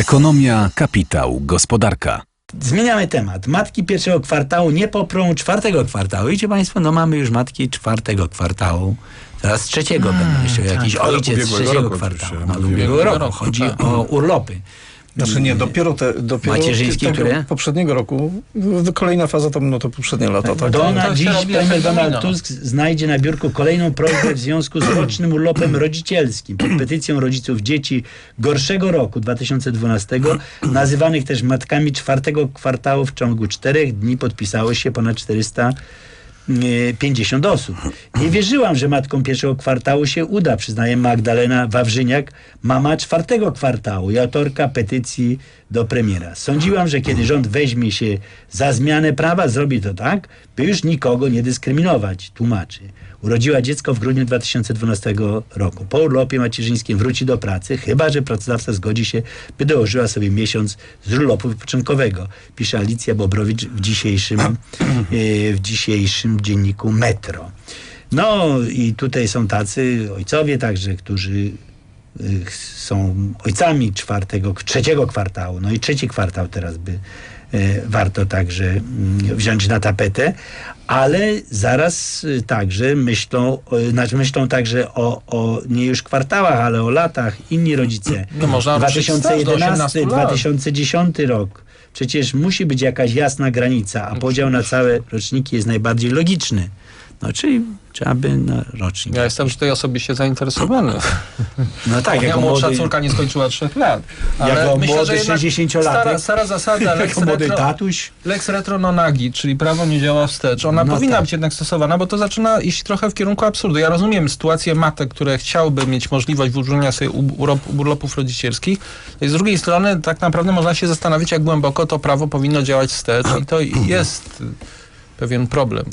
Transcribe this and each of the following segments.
Ekonomia, kapitał, gospodarka. Zmieniamy temat. Matki pierwszego kwartału nie poprą czwartego kwartału. Widzicie Państwo, no mamy już matki czwartego kwartału. Teraz trzeciego będą jeszcze jakiś ale ojciec trzeciego roku kwartału. No, ubiegłego roku. Chodzi tak. o urlopy. Znaczy nie, dopiero, te, dopiero Macierzyńskie, które? poprzedniego roku, kolejna faza to, no to poprzednie lata, tak? Się dziś robi premier efekt Donald. Tusk znajdzie na biurku kolejną prośbę w związku z rocznym urlopem rodzicielskim pod petycją rodziców dzieci gorszego roku 2012, nazywanych też matkami czwartego kwartału w ciągu czterech dni podpisało się ponad 400 e, 50 osób. Nie wierzyłam, że matką pierwszego kwartału się uda, przyznaje Magdalena Wawrzyniak, mama czwartego kwartału i autorka petycji do premiera. Sądziłam, że kiedy rząd weźmie się za zmianę prawa, zrobi to tak, by już nikogo nie dyskryminować, tłumaczy. Urodziła dziecko w grudniu 2012 roku. Po urlopie macierzyńskim wróci do pracy, chyba że pracodawca zgodzi się, by dołożyła sobie miesiąc z urlopu wypoczynkowego. Pisze Alicja Bobrowicz w dzisiejszym, e, w dzisiejszym dzienniku Metro. No i tutaj są tacy ojcowie także, którzy y, są ojcami czwartego, trzeciego kwartału. No i trzeci kwartał teraz by y, warto także mm, wziąć na tapetę, ale zaraz y, także myślą, y, znaczy myślą także o, o nie już kwartałach, ale o latach. Inni rodzice. No można ruszyć staż do 2011, 18 lat. 2010 rok. Przecież musi być jakaś jasna granica, a podział na całe roczniki jest najbardziej logiczny. No czyli trzeba by na rocznik. Ja jestem tutaj osobiście zainteresowany. No tak, jako młodsza młody, córka nie skończyła trzech lat. Ale jako myślę, młody że jednak 60-latek, stara, stara zasada lex jako retro, tatuś. lex retro non agi, czyli prawo nie działa wstecz. Ona No powinna tak. być jednak stosowana, bo to zaczyna iść trochę w kierunku absurdu. Ja rozumiem sytuację matek, które chciałyby mieć możliwość wyróżnienia sobie urlopów rodzicielskich. Z drugiej strony tak naprawdę można się zastanowić, jak głęboko to prawo powinno działać wstecz i to jest pewien problem.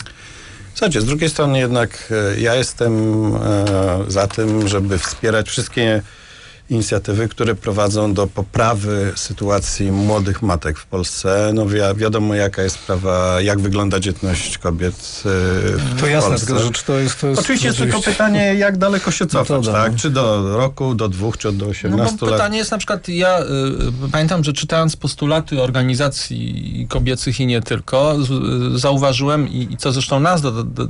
Słuchajcie, z drugiej strony jednak e, ja jestem e, za tym, żeby wspierać wszystkie inicjatywy, które prowadzą do poprawy sytuacji młodych matek w Polsce. No wi wiadomo jaka jest sprawa, jak wygląda dzietność kobiet e, w To jasne, Polsce. tylko że czy to jest... To jest Oczywiście jest tylko pytanie, jak daleko się cofać, Metoda, tak? no. Czy do roku, do dwóch, czy do 18 No bo lat? pytanie jest na przykład, ja y, pamiętam, że czytając postulaty organizacji kobiecych i nie tylko, z, y, zauważyłem i, i co zresztą nas do, do,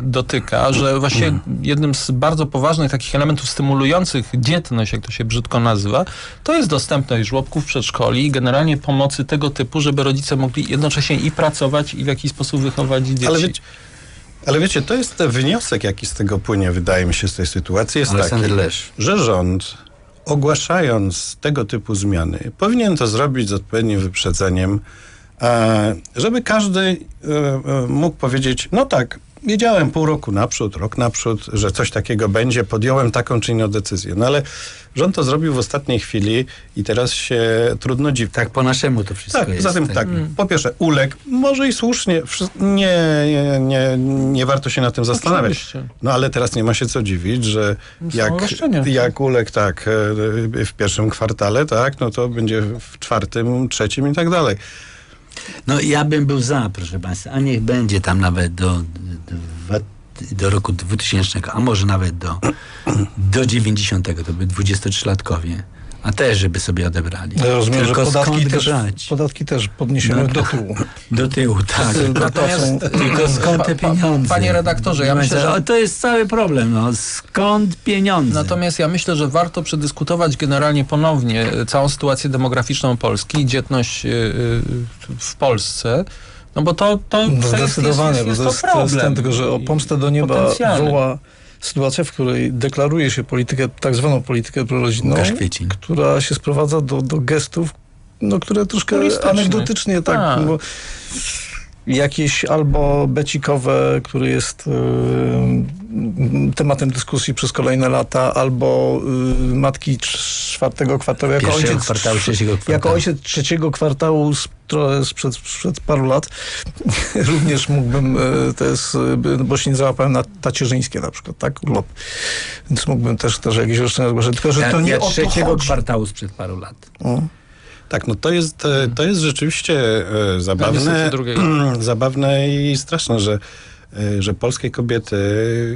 dotyka, że właśnie jednym z bardzo poważnych takich elementów stymulujących dzietność, jak to się brzydko nazywa, to jest dostępność żłobków, przedszkoli i generalnie pomocy tego typu, żeby rodzice mogli jednocześnie i pracować i w jakiś sposób wychować dzieci. Ale wiecie, ale wiecie, to jest ten wniosek, jaki z tego płynie, wydaje mi się, z tej sytuacji, jest Aleksander taki, Lesz. że rząd, ogłaszając tego typu zmiany, powinien to zrobić z odpowiednim wyprzedzeniem, e, żeby każdy e, e, mógł powiedzieć, no tak, wiedziałem pół roku naprzód, rok naprzód, że coś takiego będzie, podjąłem taką czy inną decyzję. No ale rząd to zrobił w ostatniej chwili i teraz się trudno dziwić. Tak po naszemu to wszystko Tak, jest. zatem tak, po pierwsze uległ, może i słusznie, nie, nie, nie, nie warto się na tym zastanawiać. Oczywiście. No ale teraz nie ma się co dziwić, że jak, jak uległ tak e, w pierwszym kwartale, tak, no to będzie w czwartym, trzecim i tak dalej. No ja bym był za, proszę Państwa, a niech będzie tam nawet do, do, do roku 2000, a może nawet do, do 90, to by 23-latkowie, a też, żeby sobie odebrali. Ja rozumiem, Tylko że podatki skąd też, brać? podatki też podniesiemy No, do tyłu. Do tyłu, tak. Natomiast, Tylko skąd te pieniądze? panie redaktorze, ja myślę, że- To jest cały problem, no. Skąd pieniądze? Natomiast ja myślę, że warto przedyskutować generalnie ponownie e, całą sytuację demograficzną Polski i dzietność e, e, w Polsce. No bo to, to, No to jest, zdecydowanie, jest, jest, jest, to to jest problem. ten, tylko, że o pomstę do nieba woła sytuacja, w której deklaruje się politykę, tak zwaną politykę prorodzinną, która się sprowadza do, do gestów, no, które troszkę anegdotycznie tak, bo jakieś albo becikowe, który jest y, tematem dyskusji przez kolejne lata, albo y, matki czwartego kwartału, jako Pierwszego ojciec, kwartału, trzeciego kwartału. jako ojciec trzeciego kwartału trochę sprzed, sprzed paru lat również mógłbym, y, to jest, bo się nie załapałem na tacierzyńskie na przykład, tak, urlop. Więc mógłbym też, też jakieś roszczenia zgłaszać, tylko że ja, to nie ja o to trzeciego kwartału sprzed paru lat. O. Tak, no to jest, e, to jest rzeczywiście e, zabawne, zabawne i straszne, że, e, że polskie kobiety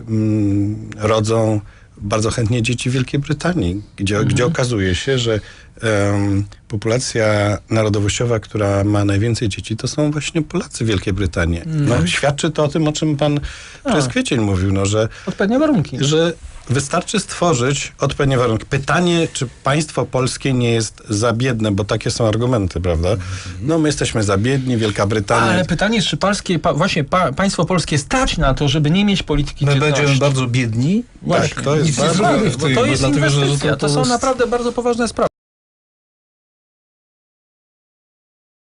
mm, rodzą bardzo chętnie dzieci Wielkiej Brytanii, gdzie, gdzie okazuje się, że em, populacja narodowościowa, która ma najwięcej dzieci, to są właśnie Polacy Wielkiej Brytanii. No, świadczy to o tym, o czym pan przez kwiecień mówił, no, że Odpowiednie warunki. że wystarczy stworzyć odpowiednie warunki. Pytanie, czy państwo polskie nie jest za biedne, bo takie są argumenty, prawda? No my jesteśmy za biedni, Wielka Brytania... Ale pytanie jest, czy polskie, pa, właśnie pa, państwo polskie stać na to, żeby nie mieć polityki My dzietności? będziemy bardzo biedni. Właśnie. Tak, to jest Nic nie bardzo- zrobimy w Bo to bo jest dlatego, że- że inwestycja. To, to są jest- naprawdę bardzo poważne sprawy.